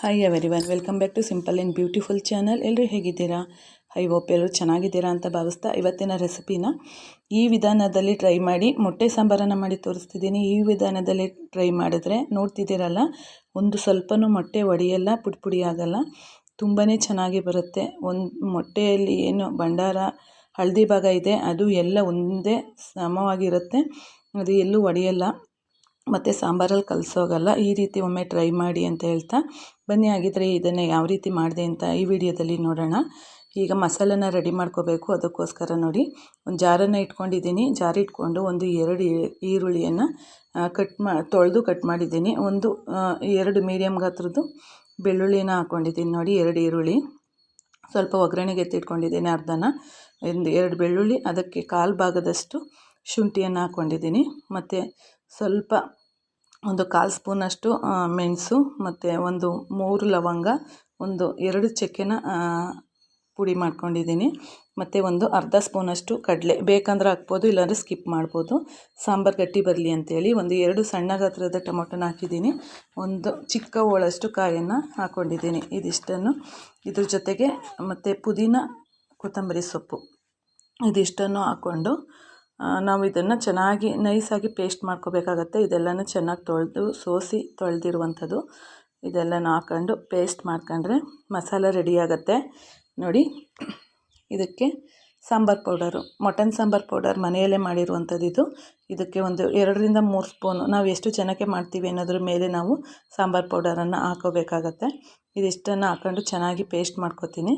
Hi everyone welcome back to simple and beautiful channel ಎಲ್ಲರೂ ಹೇಗಿದ್ದೀರಾ? High hope ಎಲ್ಲರೂ ಚೆನ್ನಾಗಿದ್ದೀರಾ ಅಂತ ಭಾವಿಸ್ತಾ ಇವತ್ತಿನ ರೆಸಿಪಿನ ಈ ವಿಧಾನದಲ್ಲಿ ಟ್ರೈ ಮಾಡಿ ಮೊಟ್ಟೆ ಸಾಂಬಾರನ್ನು ಮಾಡಿ ತೋರಿಸ್ತಿದ್ದೀನಿ. ಈ ವಿಧಾನದಲ್ಲಿ ಟ್ರೈ ಮಾಡಿದ್ರೆ ನೋಡ್ತಿದ್ದೀರಲ್ಲ, ಒಂದು ಸ್ವಲ್ಪನೂ ಮೊಟ್ಟೆ ಒಡೆಯಲ್ಲ ಪುಡಿ ಪುಡಿ ಆಗಲ್ಲ ತುಂಬಾ ಚೆನ್ನಾಗಿ ಬರುತ್ತೆ. ಒಂದು ಮೊಟ್ಟೆಯಲ್ಲಿ ಏನು ಭಂಡಾರ, ಹಳದಿ ಭಾಗ ಇದೆ, ಅದು ಎಲ್ಲ ಒಂದೇ ಸಮವಾಗಿರುತ್ತೆ, ಅದು ಎಲ್ಲೂ ಒಡೆಯಲ್ಲ. ಮತ್ತು ಸಾಂಬಾರಲ್ಲಿ ಕಲಸೋಗಲ್ಲ, ಈ ರೀತಿ ಒಮ್ಮೆ ಟ್ರೈ ಮಾಡಿ ಅಂತ ಹೇಳ್ತಾ ಬನ್ನಿ. ಆಗಿದ್ದರೆ ಇದನ್ನು ಯಾವ ರೀತಿ ಮಾಡಿದೆ ಅಂತ ಈ ವಿಡಿಯೋದಲ್ಲಿ ನೋಡೋಣ. ಈಗ ಮಸಾಲನ ರೆಡಿ ಮಾಡ್ಕೋಬೇಕು. ಅದಕ್ಕೋಸ್ಕರ ನೋಡಿ, ಒಂದು ಜಾರನ್ನು ಇಟ್ಕೊಂಡಿದ್ದೀನಿ. ಜಾರ್ ಇಟ್ಕೊಂಡು ಒಂದು ಎರಡು ಈರುಳ್ಳಿಯನ್ನು ಕಟ್ ಮಾ, ತೊಳೆದು ಕಟ್ ಮಾಡಿದ್ದೀನಿ. ಒಂದು ಎರಡು ಮೀಡಿಯಮ್ ಗಾತ್ರದ್ದು ಬೆಳ್ಳುಳ್ಳಿನ ಹಾಕ್ಕೊಂಡಿದ್ದೀನಿ ನೋಡಿ, ಎರಡು ಈರುಳ್ಳಿ. ಸ್ವಲ್ಪ ಒಗ್ಗರಣೆಗೆ ಎತ್ತಿಟ್ಕೊಂಡಿದ್ದೀನಿ ಅರ್ಧನ. ಒಂದು ಎರಡು ಬೆಳ್ಳುಳ್ಳಿ, ಅದಕ್ಕೆ ಕಾಲು ಭಾಗದಷ್ಟು ಶುಂಠಿಯನ್ನು ಹಾಕ್ಕೊಂಡಿದ್ದೀನಿ ಮತ್ತು ಸ್ವಲ್ಪ ಒಂದು ಕಾಲು ಸ್ಪೂನಷ್ಟು ಮೆಣಸು ಮತ್ತು ಒಂದು ಮೂರು ಲವಂಗ, ಒಂದು ಎರಡು ಚಕ್ಕೆನ ಪುಡಿ ಮಾಡ್ಕೊಂಡಿದ್ದೀನಿ. ಮತ್ತು ಒಂದು ಅರ್ಧ ಸ್ಪೂನಷ್ಟು ಕಡಲೆ. ಬೇಕಂದ್ರೆ ಹಾಕ್ಬೋದು, ಇಲ್ಲಾಂದರೆ ಸ್ಕಿಪ್ ಮಾಡ್ಬೋದು. ಸಾಂಬಾರು ಗಟ್ಟಿ ಬರಲಿ ಅಂತೇಳಿ ಒಂದು ಎರಡು ಸಣ್ಣ ಗಾತ್ರದ ಟೊಮೊಟೊನ ಹಾಕಿದ್ದೀನಿ. ಒಂದು ಚಿಕ್ಕ ಹೋಳಷ್ಟು ಕಾಯನ್ನು ಹಾಕ್ಕೊಂಡಿದ್ದೀನಿ ಇದಿಷ್ಟನ್ನು. ಇದ್ರ ಜೊತೆಗೆ ಮತ್ತು ಪುದೀನ ಕೊತ್ತಂಬರಿ ಸೊಪ್ಪು ಇದಿಷ್ಟನ್ನು ಹಾಕ್ಕೊಂಡು ನಾವು ಇದನ್ನು ಚೆನ್ನಾಗಿ ನೈಸಾಗಿ ಪೇಸ್ಟ್ ಮಾಡ್ಕೋಬೇಕಾಗತ್ತೆ. ಇದೆಲ್ಲನೂ ಚೆನ್ನಾಗಿ ತೊಳೆದು ಸೋಸಿ ತೊಳೆದಿರುವಂಥದ್ದು. ಇದೆಲ್ಲನೂ ಹಾಕ್ಕೊಂಡು ಪೇಸ್ಟ್ ಮಾಡ್ಕೊಂಡ್ರೆ ಮಸಾಲ ರೆಡಿ ನೋಡಿ, ಇದಕ್ಕೆ sambar powder. Mutton sambar powder ಮನೆಯಲ್ಲೇ ಮಾಡಿರುವಂಥದ್ದು ಇದು. ಇದಕ್ಕೆ ಒಂದು ಎರಡರಿಂದ ಮೂರು ಸ್ಪೂನು, ನಾವು ಎಷ್ಟು ಜನಕ್ಕೆ ಮಾಡ್ತೀವಿ ಅನ್ನೋದ್ರ ಮೇಲೆ ನಾವು ಸಾಂಬಾರು ಪೌಡರನ್ನು ಹಾಕೋಬೇಕಾಗತ್ತೆ. ಇದಿಷ್ಟನ್ನು ಹಾಕ್ಕೊಂಡು ಚೆನ್ನಾಗಿ ಪೇಸ್ಟ್ ಮಾಡ್ಕೊತೀನಿ.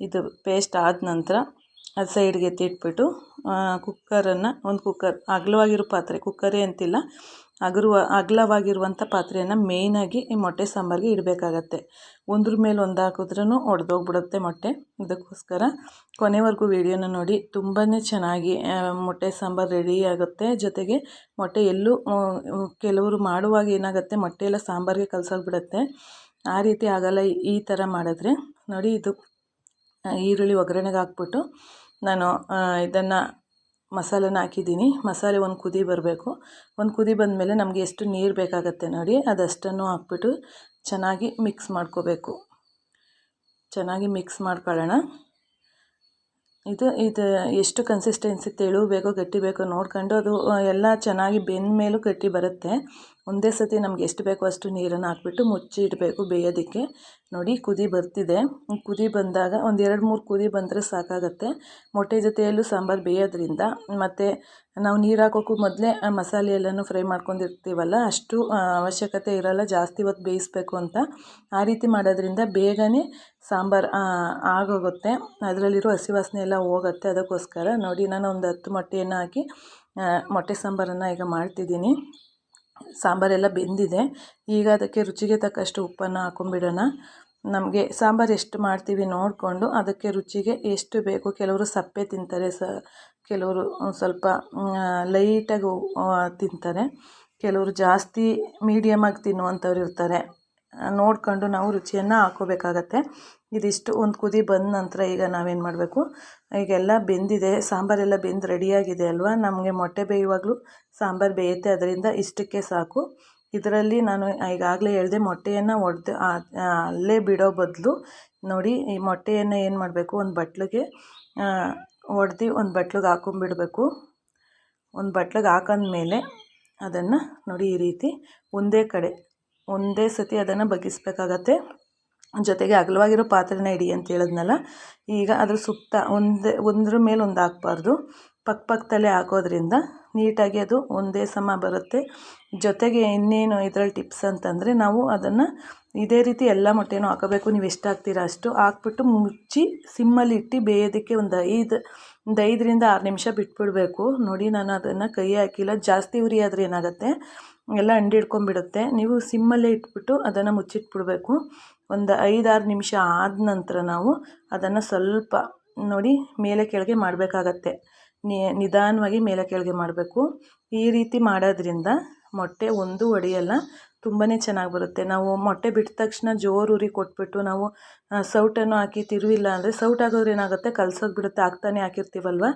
ಇದು ಪೇಸ್ಟ್ ಆದ ನಂತರ ಅದು ಸೈಡ್ಗೆ ಎತ್ತಿಟ್ಬಿಟ್ಟು ಕುಕ್ಕರನ್ನು, ಒಂದು ಕುಕ್ಕರ್, ಅಗಲವಾಗಿರೋ ಪಾತ್ರೆ, ಕುಕ್ಕರೇ ಅಂತಿಲ್ಲ, ಅಗರುವ, ಅಗಲವಾಗಿರುವಂಥ ಪಾತ್ರೆಯನ್ನು ಮೇಯ್ನಾಗಿ ಈ ಮೊಟ್ಟೆ ಸಾಂಬಾರಿಗೆ ಇಡಬೇಕಾಗತ್ತೆ. ಒಂದ್ರ ಮೇಲೆ ಒಂದು ಹಾಕಿದ್ರೂ ಒಡೆದೋಗ್ಬಿಡುತ್ತೆ ಮೊಟ್ಟೆ. ಇದಕ್ಕೋಸ್ಕರ ಕೊನೆವರೆಗೂ ವೀಡಿಯೋನ ನೋಡಿ ತುಂಬಾ ಚೆನ್ನಾಗಿ ಮೊಟ್ಟೆ ಸಾಂಬಾರು ರೆಡಿ ಆಗುತ್ತೆ. ಜೊತೆಗೆ ಮೊಟ್ಟೆ ಎಲ್ಲೂ ಕೆಲವರು ಮಾಡುವಾಗ ಏನಾಗುತ್ತೆ, ಮೊಟ್ಟೆ ಎಲ್ಲ ಸಾಂಬಾರಿಗೆ ಕಲಸೋಗ್ಬಿಡುತ್ತೆ ಆ ರೀತಿ ಆಗಲ್ಲ ಈ ಥರ ಮಾಡಿದ್ರೆ. ನೋಡಿ ಇದು ಈರುಳ್ಳಿ ಒಗ್ಗರಣೆಗೆ ಹಾಕ್ಬಿಟ್ಟು ನಾನು ಇದನ್ನು ಮಸಾಲೆನ ಹಾಕಿದ್ದೀನಿ. ಮಸಾಲೆ ಒಂದು ಕುದಿ ಬರಬೇಕು. ಒಂದು ಕುದಿ ಬಂದಮೇಲೆ ನಮಗೆ ಎಷ್ಟು ನೀರು ಬೇಕಾಗತ್ತೆ ನೋಡಿ, ಅದಷ್ಟನ್ನು ಹಾಕ್ಬಿಟ್ಟು ಚೆನ್ನಾಗಿ ಮಿಕ್ಸ್ ಮಾಡ್ಕೋಬೇಕು. ಚೆನ್ನಾಗಿ ಮಿಕ್ಸ್ ಮಾಡ್ಕೊಳ್ಳೋಣ. ಇದು ಇದು ಎಷ್ಟು ಕನ್ಸಿಸ್ಟೆನ್ಸಿ ತೆಳು ಬೇಕೋ, ಗಟ್ಟಿ ಬೇಕೋ ನೋಡ್ಕೊಂಡು ಅದು ಎಲ್ಲ ಚೆನ್ನಾಗಿ ಬೆಂದ ಮೇಲೂ ಗಟ್ಟಿ ಬರುತ್ತೆ. ಒಂದೇ ಸತಿ ನಮ್ಗೆ ಎಷ್ಟು ಬೇಕೋ ಅಷ್ಟು ನೀರನ್ನು ಹಾಕ್ಬಿಟ್ಟು ಮುಚ್ಚಿ ಇಡಬೇಕು ಬೇಯೋದಕ್ಕೆ. ನೋಡಿ, ಕುದಿ ಬರ್ತಿದೆ. ಕುದಿ ಬಂದಾಗ ಒಂದು ಎರಡು ಮೂರು ಕುದಿ ಬಂದರೆ ಸಾಕಾಗತ್ತೆ. ಮೊಟ್ಟೆ ಜೊತೆಯಲ್ಲೂ ಸಾಂಬಾರು ಬೇಯೋದ್ರಿಂದ. ಮತ್ತು ನಾವು ನೀರು ಹಾಕೋಕ್ಕೂ ಮೊದಲೇ ಮಸಾಲೆ ಎಲ್ಲನೂ ಫ್ರೈ ಮಾಡ್ಕೊಂಡಿರ್ತೀವಲ್ಲ, ಅಷ್ಟು ಅವಶ್ಯಕತೆ ಇರೋಲ್ಲ, ಜಾಸ್ತಿ ಹೊತ್ತು ಬೇಯಿಸ್ಬೇಕು ಅಂತ. ಆ ರೀತಿ ಮಾಡೋದ್ರಿಂದ ಬೇಗನೆ ಸಾಂಬಾರು ಆಗೋಗುತ್ತೆ. ಅದರಲ್ಲಿರೋ ಹಸಿ ವಾಸನೆ ಎಲ್ಲ ಹೋಗುತ್ತೆ ಅದಕ್ಕೋಸ್ಕರ. ನೋಡಿ ನಾನು ಒಂದು ಹತ್ತು ಮೊಟ್ಟೆಯನ್ನು ಹಾಕಿ ಮೊಟ್ಟೆ ಸಾಂಬಾರನ್ನು ಈಗ ಮಾಡ್ತಿದ್ದೀನಿ. ಸಾಂಬಾರೆಲ್ಲ ಬೆಂದಿದೆ. ಈಗ ಅದಕ್ಕೆ ರುಚಿಗೆ ತಕ್ಕಷ್ಟು ಉಪ್ಪನ್ನು ಹಾಕೊಂಡ್ಬಿಡೋಣ. ನಮಗೆ ಸಾಂಬಾರು ಎಷ್ಟು ಮಾಡ್ತೀವಿ ನೋಡಿಕೊಂಡು ಅದಕ್ಕೆ ರುಚಿಗೆ ಎಷ್ಟು ಬೇಕು. ಕೆಲವರು ಸಪ್ಪೆ ತಿಂತಾರೆ ಸ, ಕೆಲವರು ಸ್ವಲ್ಪ ಲೈಟಾಗಿ ತಿಂತಾರೆ. ಕೆಲವರು ಜಾಸ್ತಿ ಮೀಡಿಯಮ್ಮಾಗಿ ತಿನ್ನುವಂಥವ್ರು ಇರ್ತಾರೆ. ನೋಡಿಕೊಂಡು ನಾವು ರುಚಿಯನ್ನು ಹಾಕೋಬೇಕಾಗತ್ತೆ. ಇದಿಷ್ಟು ಒಂದು ಕುದಿ ಬಂದ ನಂತರ ಈಗ ನಾವೇನು ಮಾಡಬೇಕು? ಈಗೆಲ್ಲ ಬೆಂದಿದೆ, ಸಾಂಬಾರೆಲ್ಲ ಬೆಂದು ರೆಡಿಯಾಗಿದೆ ಅಲ್ವಾ? ನಮಗೆ ಮೊಟ್ಟೆ ಬೇಯುವಾಗಲೂ ಸಾಂಬಾರು ಬೇಯುತ್ತೆ, ಅದರಿಂದ ಇಷ್ಟಕ್ಕೆ ಸಾಕು. ಇದರಲ್ಲಿ ನಾನು ಈಗಾಗಲೇ ಹೇಳಿದೆ, ಮೊಟ್ಟೆಯನ್ನು ಒಡೆದು ಅಲ್ಲೇ ಬಿಡೋ ಬದಲು ನೋಡಿ, ಈ ಮೊಟ್ಟೆಯನ್ನು ಏನು ಮಾಡಬೇಕು? ಒಂದು ಬಟ್ಲಿಗೆ ಒಡೆದು ಒಂದು ಬಟ್ಲಿಗೆ ಹಾಕೊಂಬಿಡಬೇಕು. ಒಂದು ಬಟ್ಲಿಗೆ ಹಾಕೊಂಡ್ಮೇಲೆ ಅದನ್ನು ನೋಡಿ ಈ ರೀತಿ ಒಂದೇ ಕಡೆ, ಒಂದೇ ಸತಿ ಅದನ್ನು ಬಗ್ಗಿಸ್ಬೇಕಾಗತ್ತೆ. ಜೊತೆಗೆ ಅಗಲವಾಗಿರೋ ಪಾತ್ರೆನ ಇಡಿ ಅಂತ ಹೇಳಿದ್ನಲ್ಲ, ಈಗ ಅದ್ರ ಸುತ್ತ ಒಂದೇ, ಒಂದ್ರ ಮೇಲೆ ಒಂದು ಹಾಕ್ಬಾರ್ದು. ಪಕ್ಕ ಪಕ್ಕದಲ್ಲೇ ಹಾಕೋದ್ರಿಂದ ನೀಟಾಗಿ ಅದು ಒಂದೇ ಸಮ ಬರುತ್ತೆ. ಜೊತೆಗೆ ಇನ್ನೇನು ಇದ್ರಲ್ಲಿ ಟಿಪ್ಸ್ ಅಂತಂದರೆ ನಾವು ಅದನ್ನು ಇದೇ ರೀತಿ ಎಲ್ಲ ಮೊಟ್ಟೆನೂ ಹಾಕೋಬೇಕು. ನೀವು ಎಷ್ಟು ಹಾಕ್ತೀರಾ ಅಷ್ಟು ಹಾಕ್ಬಿಟ್ಟು ಮುಚ್ಚಿ ಸಿಮ್ಮಲ್ಲಿ ಇಟ್ಟು ಬೇಯೋದಕ್ಕೆ ಒಂದು ಐದು ಒಂದು ಐದರಿಂದ ಆರು ನಿಮಿಷ ಬಿಟ್ಬಿಡಬೇಕು. ನೋಡಿ ನಾನು ಅದನ್ನು ಕೈ ಹಾಕಿಲ್ಲ. ಜಾಸ್ತಿ ಉರಿ ಆದರೆ ಏನಾಗುತ್ತೆ? ಎಲ್ಲ ಅಂಡಿಡ್ಕೊಂಡ್ಬಿಡುತ್ತೆ ನೀವು ಸಿಮ್ಮಲ್ಲೇ ಇಟ್ಬಿಟ್ಟು ಅದನ್ನು ಮುಚ್ಚಿಟ್ಬಿಡಬೇಕು. ಒಂದು ಐದಾರು ನಿಮಿಷ ಆದ ನಂತರ ನಾವು ಅದನ್ನು ಸ್ವಲ್ಪ ನೋಡಿ ಮೇಲೆ ಕೆಳಗೆ ಮಾಡಬೇಕಾಗತ್ತೆ. ನಿಧಾನವಾಗಿ ಮೇಲೆ ಕೆಳಗೆ ಮಾಡಬೇಕು. ಈ ರೀತಿ ಮಾಡೋದ್ರಿಂದ ಮೊಟ್ಟೆ ಒಂದು ಒಡೆಯಲ್ಲ ತುಂಬಾ ಚೆನ್ನಾಗಿ ಬರುತ್ತೆ. ನಾವು ಮೊಟ್ಟೆ ಬಿಟ್ಟ ತಕ್ಷಣ ಜೋರು ಉರಿ ಕೊಟ್ಬಿಟ್ಟು ನಾವು ಸೌಟನ್ನು ಹಾಕಿ ತಿರುವಿಲ್ಲ ಅಂದರೆ ಸೌಟ್ ಆಗೋದ್ರೆ ಏನಾಗುತ್ತೆ? ಕಲ್ಸೋಗಿ ಬಿಡುತ್ತೆ. ಆಗ್ತಾನೆ ಹಾಕಿರ್ತೀವಲ್ವ?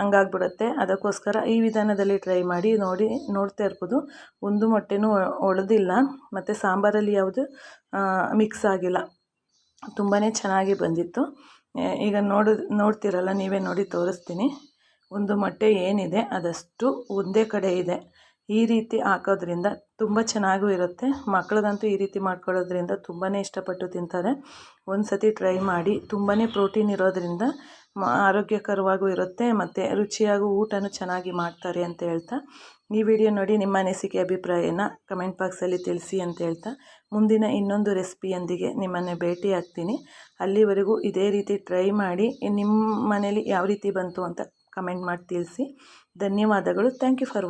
ಹಂಗಾಗ್ಬಿಡುತ್ತೆ. ಅದಕ್ಕೋಸ್ಕರ ಈ ವಿಧಾನದಲ್ಲಿ ಟ್ರೈ ಮಾಡಿ ನೋಡಿ, ನೋಡ್ತಾ ಇರ್ಬೋದು. ಒಂದು ಮೊಟ್ಟೆನೂ ಒಡೆದಿಲ್ಲ ಮತ್ತು ಸಾಂಬಾರಲ್ಲಿ ಯಾವುದು ಮಿಕ್ಸ್ ಆಗಿಲ್ಲ. ತುಂಬಾ ಚೆನ್ನಾಗಿ ಬಂದಿತ್ತು. ಈಗ ನೋಡು, ನೋಡ್ತಿರಲ್ಲ, ನೀವೇ ನೋಡಿ ತೋರಿಸ್ತೀನಿ. ಒಂದು ಮೊಟ್ಟೆ ಏನಿದೆ, ಅದಷ್ಟು ಒಂದೇ ಕಡೆ ಇದೆ. ಈ ರೀತಿ ಹಾಕೋದ್ರಿಂದ ತುಂಬ ಚೆನ್ನಾಗೂ ಇರುತ್ತೆ. ಮಕ್ಳಿಗಂತೂ ಈ ರೀತಿ ಮಾಡ್ಕೊಳ್ಳೋದ್ರಿಂದ ತುಂಬಾ ಇಷ್ಟಪಟ್ಟು ತಿಂತಾರೆ. ಒಂದು ಸತಿ ಟ್ರೈ ಮಾಡಿ. ತುಂಬಾ ಪ್ರೋಟೀನ್ ಇರೋದ್ರಿಂದ ಆರೋಗ್ಯಕರವಾಗೂ ಇರುತ್ತೆ ಮತ್ತು ರುಚಿಯಾಗೂ ಊಟನೂ ಚೆನ್ನಾಗಿ ಮಾಡ್ತಾರೆ ಅಂತ ಹೇಳ್ತಾ. ಈ ವಿಡಿಯೋ ನೋಡಿ ನಿಮ್ಮ ಅನಿಸಿಕೆ, ಅಭಿಪ್ರಾಯನ ಕಮೆಂಟ್ ಬಾಕ್ಸಲ್ಲಿ ತಿಳಿಸಿ ಅಂತ ಹೇಳ್ತಾ. ಮುಂದಿನ ಇನ್ನೊಂದು ರೆಸಿಪಿಯೊಂದಿಗೆ ನಿಮ್ಮನ್ನು ಭೇಟಿ ಆಗ್ತೀನಿ. ಅಲ್ಲಿವರೆಗೂ ಇದೇ ರೀತಿ ಟ್ರೈ ಮಾಡಿ. ನಿಮ್ಮ ಮನೇಲಿ ಯಾವ ರೀತಿ ಬಂತು ಅಂತ ಕಮೆಂಟ್ ಮಾಡಿ ತಿಳಿಸಿ. ಧನ್ಯವಾದಗಳು. Thank you for